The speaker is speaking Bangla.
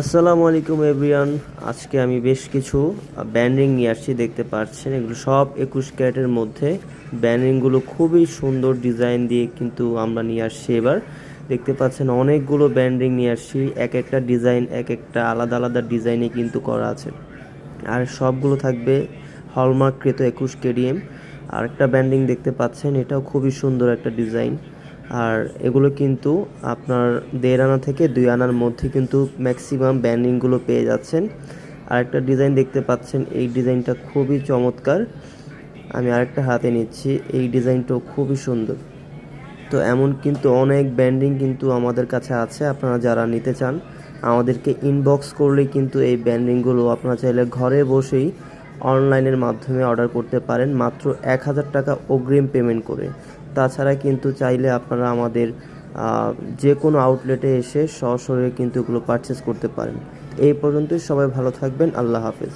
আসসালামু আলাইকুম এভরিয়ান। আজকে আমি বেশ কিছু ব্যান্ডিং নিয়ে আসছি, দেখতে পাচ্ছেন। এগুলো সব একুশ ক্যারেটের মধ্যে। ব্যান্ডিংগুলো খুবই সুন্দর ডিজাইন দিয়ে কিন্তু আমরা নিয়ে আসছি এবার। দেখতে পাচ্ছেন, অনেকগুলো ব্যান্ডিং নিয়ে আসছি। এক একটা ডিজাইন এক একটা আলাদা আলাদা ডিজাইনে কিন্তু করা আছে। আর সবগুলো থাকবে হলমার্ক হলমার্ককৃত একুশ কেডিএম আর একটা ব্যান্ডিং দেখতে পাচ্ছেন, এটাও খুবই সুন্দর একটা ডিজাইন আর এগুলো কিন্তু আপনার দেড় আনা থেকে দুই আনার মধ্যে কিন্তু ম্যাক্সিমাম ব্যান্ডিংগুলো পেয়ে যাচ্ছেন। আর একটা ডিজাইন দেখতে পাচ্ছেন, এই ডিজাইনটা খুবই চমৎকার। আমি আরেকটা হাতে নিচ্ছি, এই ডিজাইনটাও খুবই সুন্দর। তো এমন কিন্তু অনেক ব্যান্ডিং কিন্তু আমাদের কাছে আছে, আপনারা যারা নিতে চান, আমাদেরকে ইনবক্স করলেই কিন্তু এই ব্যান্ডিংগুলো আপনারা চাইলে ঘরে বসেই অনলাইনের মাধ্যমে অর্ডার করতে পারেন, মাত্র এক হাজার টাকা অগ্রিম পেমেন্ট করে। তাছাড়া কিন্তু চাইলে আপনারা আমাদের যে কোনো আউটলেটে এসে সশরীরে কিন্তু এগুলো পারচেস করতে পারেন। এই পর্যন্তই, সবাই ভালো থাকবেন, আল্লাহ হাফেজ।